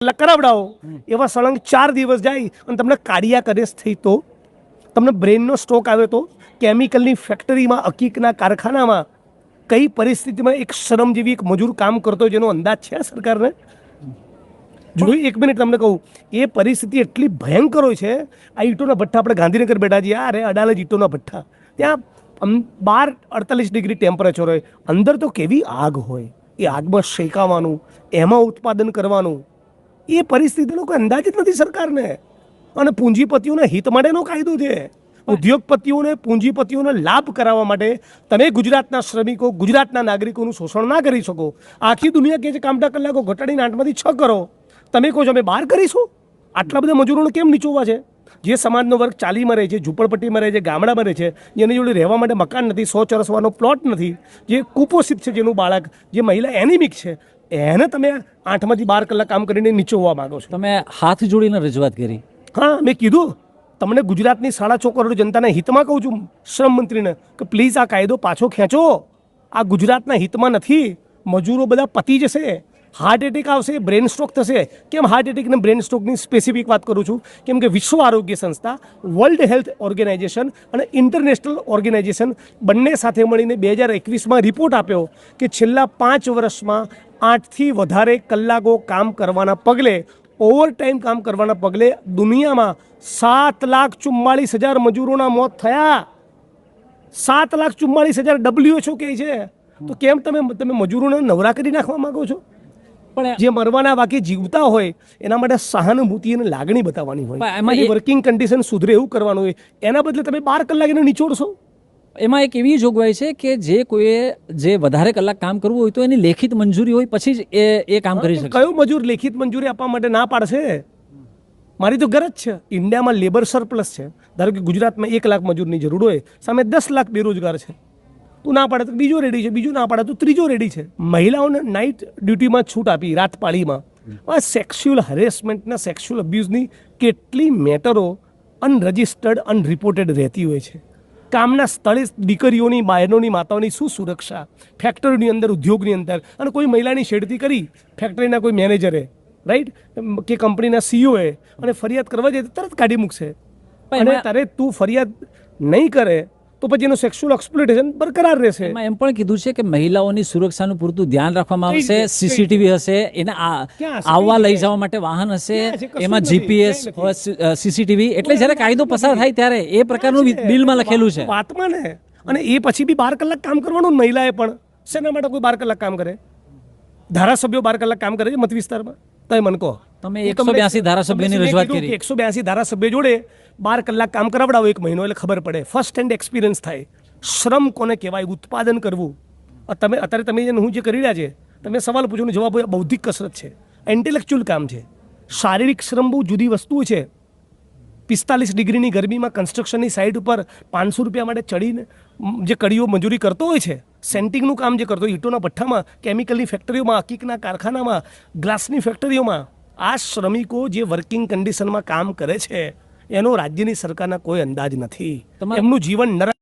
કરાવડાવો. એવા સળંગ ચાર દિવસ જાય અને તમને કાર્ડિયા કરેસ થઈ તો. તમને બ્રેનનો સ્ટ્રોક આવ્યો તો. કેમિકલની ફેક્ટરીમાં હકીકના કારખાનામાં કઈ પરિસ્થિતિમાં એક શ્રમ જેવી એક મજૂર કામ કરતો જેનો અંદાજ છે સરકારને? જોયું એક મિનિટ તમને કહું એ પરિસ્થિતિ એટલી ભયંકર હોય છે આ ઈંટોના ભઠ્ઠા આપણે ગાંધીનગર બેઠા છીએ અરે અડાલજ ઈંટોના ભઠ્ઠા. ત્યાં બાર અડતાલીસ ડિગ્રી ટેમ્પરેચર હોય. અંદર તો કેવી આગ હોય. એ આગમાં શેકાવાનું એમાં ઉત્પાદન કરવાનું. એ પરિસ્થિતિનો કોઈ અંદાજ જ નથી સરકારને. અને પૂંજીપતિઓના હિત માટેનો કાયદો છે. ઉદ્યોગપતિઓને પૂંજીપતિઓને લાભ કરાવવા માટે તમે ગુજરાતના શ્રમિકો, ગુજરાતના નાગરિકોનું શોષણ ના કરી શકો. આખી દુનિયા કહે છે કામટા કલાકો ઘટાડીને આઠમાંથી છ કરો. તમે કહો છો અમે બાર કરીશું? આટલા બધા મજૂરોને કેમ નીચોવા છે? જે સમાજનો વર્ગ ચાલીમાં રહે છે, ઝૂંપડપટ્ટીમાં રહે છે, ગામડામાં રહે છે, જેની જોડે રહેવા માટે મકાન નથી સો ચરસવાનો પ્લોટ નથી, જે કુપોષિત છે જેનું બાળક, જે મહિલા એનિમિક છે એને તમે આઠમાંથી બાર કલાક કામ કરીને નીચોવવા માંગો છો. તમે હાથ જોડીને રજૂઆત કરી. હા મેં કીધું તમને ગુજરાતની સાડા છ કરોડ જનતાના હિતમાં કહું છું શ્રમ મંત્રીને કે પ્લીઝ આ કાયદો પાછો ખેંચો. આ ગુજરાતના હિતમાં નથી મજૂરો બધા પતી જશે. હાર્ટ એટેક આવશે બ્રેન સ્ટ્રોક થશે. કેમ હાર્ટ એટેક અને બ્રેન સ્ટ્રોકની સ્પેસિફિક વાત કરું છું? કેમ કે વિશ્વ આરોગ્ય સંસ્થા વર્લ્ડ હેલ્થ ઓર્ગેનાઇઝેશન અને ઇન્ટરનેશનલ ઓર્ગેનાઇઝેશન બંને સાથે મળીને બે હજાર એકવીસમાં રિપોર્ટ આપ્યો કે છેલ્લા પાંચ વર્ષમાં આઠથી વધારે કલાકો કામ કરવાના પગલે ઓવરટાઈમ કામ કરવાના પગલે દુનિયામાં સાત લાખ ચુમ્માળીસ હજાર મજૂરોના મોત થયા. સાત લાખ ચુમ્માળીસ હજાર ડબલ્યુએચઓ કહે છે? તો કેમ તમે તમે મજૂરોને નવરા કરી નાખવા માંગો છો? પણ જે મરવાના બાકી જીવતા હોય એના માટે સહાનુભૂતિ અને લાગણી બતાવવાની હોય. એમાં વર્કિંગ કન્ડિશન સુધરે એવું કરવાનું હોય. એના બદલે તમે બાર કલાક એને નિચોડશો. એમાં એક એવી જોગવાઈ છે કે જે કોઈએ જે વધારે કલાક કામ કરવું હોય તો એની લેખિત મંજૂરી હોય પછી જ એ એ કામ કરી શકે કયો મજૂર લેખિત મંજૂરી આપવા માટે ના પાડશે? મારી તો ગરજ છે. ઇન્ડિયામાં લેબર સરપ્લસ છે. ધારો કે ગુજરાતમાં એક લાખ મજૂરની જરૂર હોય સામે દસ લાખ બેરોજગાર છે. તું ના પાડે તો બીજો રેડી છે બીજું ના પાડે તો ત્રીજો રેડી છે. મહિલાઓને નાઇટ ડ્યુટીમાં છૂટ આપી રાત પાળીમાં આ સેક્સ્યુઅલ હરેસમેન્ટના સેક્સ્યુઅલ અબ્યુઝની કેટલી મેટરો અનરજિસ્ટર્ડ અનરિપોર્ટેડ રહેતી હોય છે. કામના સ્થળે દીકરીઓની બહેનોની માતાઓની શું સુરક્ષા? ફેક્ટરીની અંદર ઉદ્યોગની અંદર. અને કોઈ મહિલાની છેડતી કરી ફેક્ટરીના કોઈ મેનેજરે રાઈટ કે કંપનીના સીઈઓએ અને ફરિયાદ કરવા જાય તો તરત કાઢી મૂકશે. અને તારે તું ફરિયાદ નહીં કરે તો પછી એનું સેક્સ્યુઅલ એક્સપ્લોટેશન બરકરાર રહેશે. એમાં એમ પણ કીધું છે કે મહિલાઓની સુરક્ષાનું પૂરતું ધ્યાન રાખવામાં આવશે સીસીટીવી હશે એને? આવવા લઈ જવા માટે વાહન હશે એમાં જીપીએસ સીસીટીવી એટલે જ્યારે કાયદો પસાર થાય ત્યારે એ પ્રકારનું બિલમાં લખેલું છે. વાતમાં ને. અને એ પછી બી બાર કલાક કામ કરવાનું મહિલાએ પણ. શેના માટે કોઈ બાર કલાક કામ કરે? ધારાસભ્યો બાર કલાક કામ કરે છે મત વિસ્તારમાં? તમે મને કહો. તમે 182 તમને- ધારાસભ્યોની રજૂઆત કરી. એકસો બ્યાસી ધારાસભ્ય જોડે બાર કલાક કામ કરાવડાવો એક મહિનો એટલે ખબર પડે. ફર્સ્ટ હેન્ડ એક્સપિરિયન્સ થાય. શ્રમ કોને કહેવાય? ઉત્પાદન કરવું. તમે અત્યારે તમે જે હું જે કરી રહ્યા છે તમે સવાલ પૂછો ને જવાબ બૌદ્ધિક કસરત છે. ઇન્ટેલેક્ચ્યુઅલ કામ છે. શારીરિક શ્રમ બહુ જુદી વસ્તુ છે. પિસ્તાલીસ ડિગ્રીની ગરમીમાં કન્સ્ટ્રક્શનની સાઇટ ઉપર પાંચસો રૂપિયા માટે ચડીને જે કડીઓ મજૂરી કરતો હોય છે સેન્ટિંગનું કામ જે કરતો હોય ઈંટોના ભઠ્ઠામાં કેમિકલની ફેક્ટરીઓમાં હકીકના કારખાનામાં ગ્લાસની ફેક્ટરીઓમાં આ શ્રમિકો જે વર્કિંગ કન્ડિશનમાં કામ કરે છે એનો રાજ્યની સરકારના કોઈ અંદાજ નથી. એમનું જીવન નરક